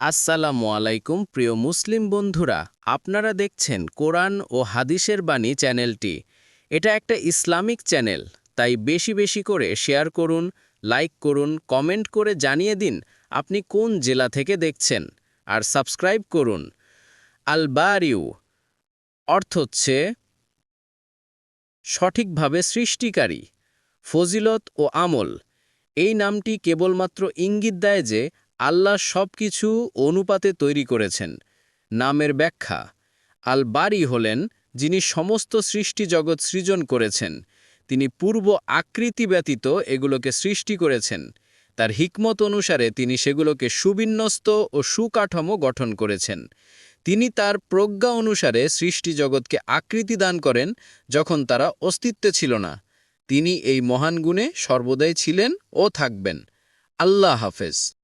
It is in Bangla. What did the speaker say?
আসসালামু আলাইকুম, প্রিয় মুসলিম বন্ধুরা। আপনারা দেখছেন কোরআন ও হাদিসের বাণী চ্যানেলটি। এটা একটা ইসলামিক চ্যানেল, তাই বেশি বেশি করে শেয়ার করুন, লাইক করুন, কমেন্ট করে জানিয়ে দিন আপনি কোন জেলা থেকে দেখছেন, আর সাবস্ক্রাইব করুন। আল বারিউ অর্থ হচ্ছে সঠিকভাবে সৃষ্টিকারী, ফজিলত ও আমল। এই নামটি কেবলমাত্র ইঙ্গিত দেয় যে আল্লাহ সব কিছু অনুপাতে তৈরি করেছেন। নামের ব্যাখ্যা আল বারি হলেন যিনি সমস্ত সৃষ্টি জগৎ সৃজন করেছেন। তিনি পূর্ব আকৃতি ব্যতীত এগুলোকে সৃষ্টি করেছেন। তার হিকমত অনুসারে তিনি সেগুলোকে সুবিন্যস্ত ও সুকাঠামো গঠন করেছেন। তিনি তার প্রজ্ঞা অনুসারে সৃষ্টি জগৎকে আকৃতি দান করেন যখন তারা অস্তিত্বে ছিল না। তিনি এই মহান গুণে সর্বদাই ছিলেন ও থাকবেন। আল্লাহ হাফেজ।